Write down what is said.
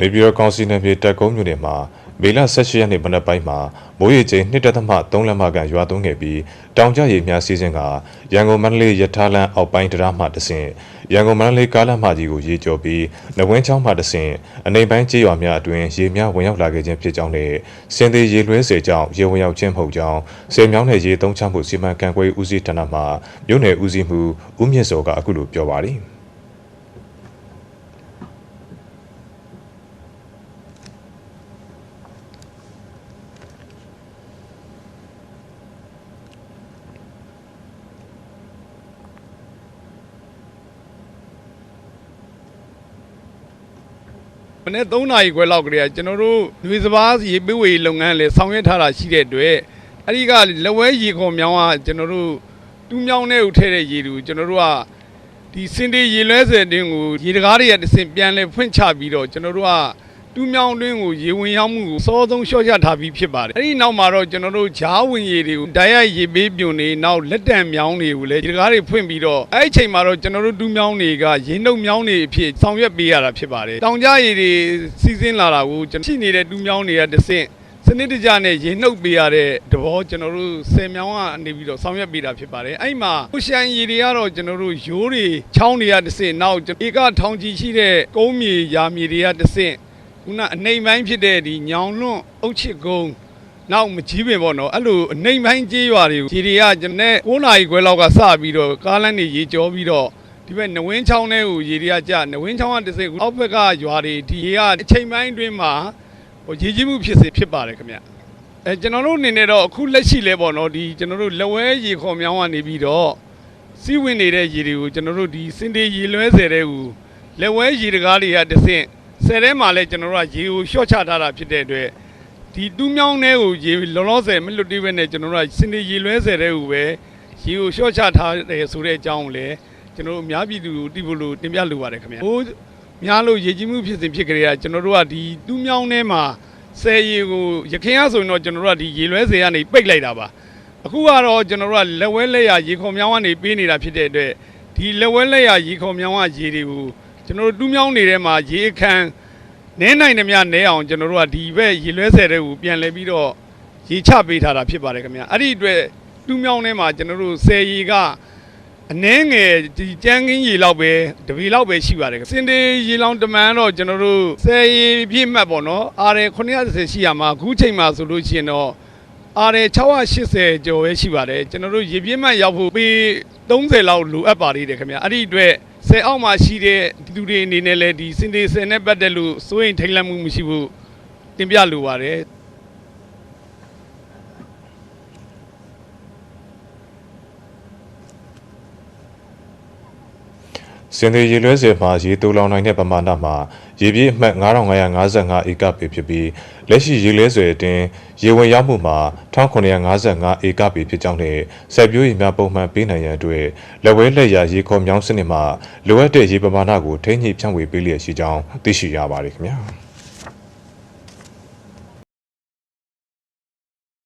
နေပြည်တော်ကောင်စီနယ်မြေတက်ကုန်းမြို့နယ်မှာမေလ18ရက်နေ့မနက်ပိုင်းမှာမိုးရေချိန်1.3လက်မကန်ရွာသွန်းခဲ့ပြီးတောင်ကျရေများစီးစဉ်ကရန်ကုန်မန္တလေးရထားလမ်းအောက်ပိုင်းတရားမှတဆင့်ရန်ကုန်မန္တလေးကားလမ်းမကြီးကိုရေကျော်ပြီးနဝင်းချောင်းမှတဆင့်အနေပိုင်းကြေးရွာများအတွင်ရေများဝင်ရောက်လာခဲ့ခြင်းဖြစ်ကြောင်းနဲ့စင်သေးရေလွှဲစေကြောင်းရေဝင်ရောက်ခြင်းမဟုတ်ကြောင်းစေမြောင်းနဲ့ရေသုံးချမှုစီမံကန့်ကွက်ဦးစီးဌာနမှမြို့နယ်ဦးစီးမှုဦးမြင့်စောကအခုလိုပြောပါရယ် မနေ့3နာရီခွဲလောက်ကလေးကကျွန်တော်တို့လူစဘာရေပေးဝေလုပ်ငန်းလည်းဆောင်ရွက်ထားတာရှိတဲ့အတွက်အဲ့ဒီကလက်ဝဲရေခေါ်မြောင်းကကျွန်တော်တို့တူးမြောင်းနဲ့ဥထဲတဲ့ရေတူကျွန်တော်တို့ကဒီစင်တေရေလွဲစဲတင်းကိုရေတကားတွေကတစ်စင်ပြန်လဲဖွင့်ချပြီးတော့ကျွန်တော်တို့က တူးမြောင်းတွင်းကိုရေဝင်ရောက်မှုကိုစောဆုံးလျှော့ချထားပြီးဖြစ်ပါတယ်အဲ့ဒီနောက်မှာတော့ကျွန်တော်တို့ဂျားဝင်ရေတွေကိုဓာတ်ရိုက်ရေပေးပြုံနေနောက်လက်တံမြောင်းတွေကိုလည်းရေတကားတွေဖွင့်ပြီးတော့အဲ့ဒီချိန်မှာတော့ကျွန်တော်တို့တူးမြောင်းတွေကရေနှုတ်မြောင်းတွေအဖြစ်ဆောင်ရွက်ပေးရတာဖြစ်ပါတယ်တောင်ကြားရေတွေစီးဆင်းလာတာကိုကျွန်တော်ရှိနေတဲ့တူးမြောင်းတွေကတစ်ဆင့်စနစ်တကျနဲ့ရေနှုတ်ပေးရတဲ့တဘောကျွန်တော်တို့ဆယ်မြောင်းကနေပြီးတော့ဆောင်ရွက်ပေးတာဖြစ်ပါတယ်အဲ့မှာဥရှန်ရေတွေကတော့ကျွန်တော်တို့ရိုးတွေချောင်းတွေကတစ်ဆင့်နောက်ဧကထောင်ကြီးရှိတဲ့ကုန်းမြေယာမြေတွေကတစ်ဆင့် ခုနအနေမ်ပိုင်းဖြစ်တဲ့ဒီညောင်လွန့်အုတ်ချစ်ကုန်းနောက်မကြီးပင်ပေါ့နော်အဲ့လိုအနေမ်ပိုင်းကြေးရွာတွေကိုရေတွေကကျွန်တော်9နာရီခွဲလောက်ကစပြီးတော့ကားလမ်းတွေရေကျော်ပြီးတော့ဒီဘက်နဝင်းချောင်းထဲကိုရေတွေကကျနဝင်းချောင်းကတစ်စိအောက်ဘက်ကရွာတွေဒီရေကအချိန်ပိုင်းအတွင်းမှာဟိုရေကြီးမှုဖြစ်စေဖြစ်ပါတယ်ခင်ဗျအဲကျွန်တော်တို့အနေနဲ့တော့အခုလက်ရှိလဲပေါ့နော်ဒီကျွန်တော်တို့လက်ဝဲရေခေါ်မြောင်းကနေပြီးတော့စီးဝင်နေတဲ့ရေတွေကိုကျွန်တော်တို့ဒီစင်တေရေလွဲဆယ်တဲ့ကိုလက်ဝဲရေတကားတွေကတစ်ဆင့် ဆယ်ထဲမှာလဲကျွန်တော်တို့ကရေကိုလျှော့ချထားတာဖြစ်တဲ့အတွက်ဒီတူးမြောင်းထဲကိုရေလောလောဆယ်မလွတ်သေးပဲနဲ့ကျွန်တော်တို့ကစင်တေရေလွဲဆယ်တဲ့ကိုပဲရေကိုလျှော့ချထားတယ်ဆိုတဲ့အကြောင်းကိုလည်းကျွန်တော်တို့အများပြည်သူကိုတိဖို့လို့တင်ပြလိုပါတယ်ခင်ဗျာဟိုများလို့ရေကြီးမှုဖြစ်စဉ်ဖြစ်ကြတဲ့ကကျွန်တော်တို့ကဒီတူးမြောင်းထဲမှာဆယ်ရေကိုရခင်ရဆိုရင်တော့ကျွန်တော်တို့ကဒီရေလွဲဆယ်ကနေပိတ်လိုက်တာပါအခုကတော့ကျွန်တော်တို့ကလက်ဝဲလက်ရရေခေါ်မြောင်းကနေပေးနေတာဖြစ်တဲ့အတွက်ဒီလက်ဝဲလက်ရရေခေါ်မြောင်းကရေတွေကို ကျွန်တော်တို့တူးမြောင်းနေတဲ့မှာရေအခမ်းနဲနိုင်သမျှနဲအောင်ကျွန်တော်တို့ကဒီဘက်ရေလွဲဆယ်တဲ့ကိုပြန်လဲပြီးတော့ရေချပေးထားတာဖြစ်ပါတယ်ခင်ဗျာအဲ့ဒီအတွက်တူးမြောင်းထဲမှာကျွန်တော်တို့ဆယ်ရေကအနှဲငယ်ဒီကြမ်းကင်းရေလောက်ပဲတပီလောက်ပဲရှိပါတယ်စင်တေရေလောင်တမန်တော့ကျွန်တော်တို့ဆယ်ရေပြည့်မှတ်ပေါ့နော်အားရ930ရှိရမှာအခုချိန်မှာဆိုလို့ရှိရင်တော့အားရ680ကျော်ပဲရှိပါတယ်ကျွန်တော်တို့ရေပြင်းမှတ်ရောက်ဖို့ပေ30လောက်လိုအပ်ပါသေးတယ်ခင်ဗျာအဲ့ဒီအတွက် ဆယ်အောက်မှာရှိတဲ့ဒီလူတွေအနေနဲ့လည်းဒီစင်တေဆယ်နဲ့ပတ်သက်လို့စိုးရင်ထိတ်လန့်မှုမရှိဘူးတင်ပြလိုပါတယ် စင်သေးရေလွဲစေမှာရေတူလောင်နိုင်တဲ့ပမာဏမှာရေပြည့်အမှတ်9555ဧကပေဖြစ်ပြီးလက်ရှိရေလဲဆွေအတွင်းရေဝင်ရောက်မှုမှာ1955ဧကပေဖြစ်ကြောင်းနဲ့စိုက်ပျိုးရေများပုံမှန်ပေးနိုင်ရန်အတွက်လက်ဝဲလက်ရာရေခေါ်မြောင်းစနစ်မှာလိုအပ်တဲ့ရေပမာဏကိုထိန်းညှိဖြန့်ဝေပေးလျက်ရှိကြောင်းသိရှိရပါတယ်ခင်ဗျာ။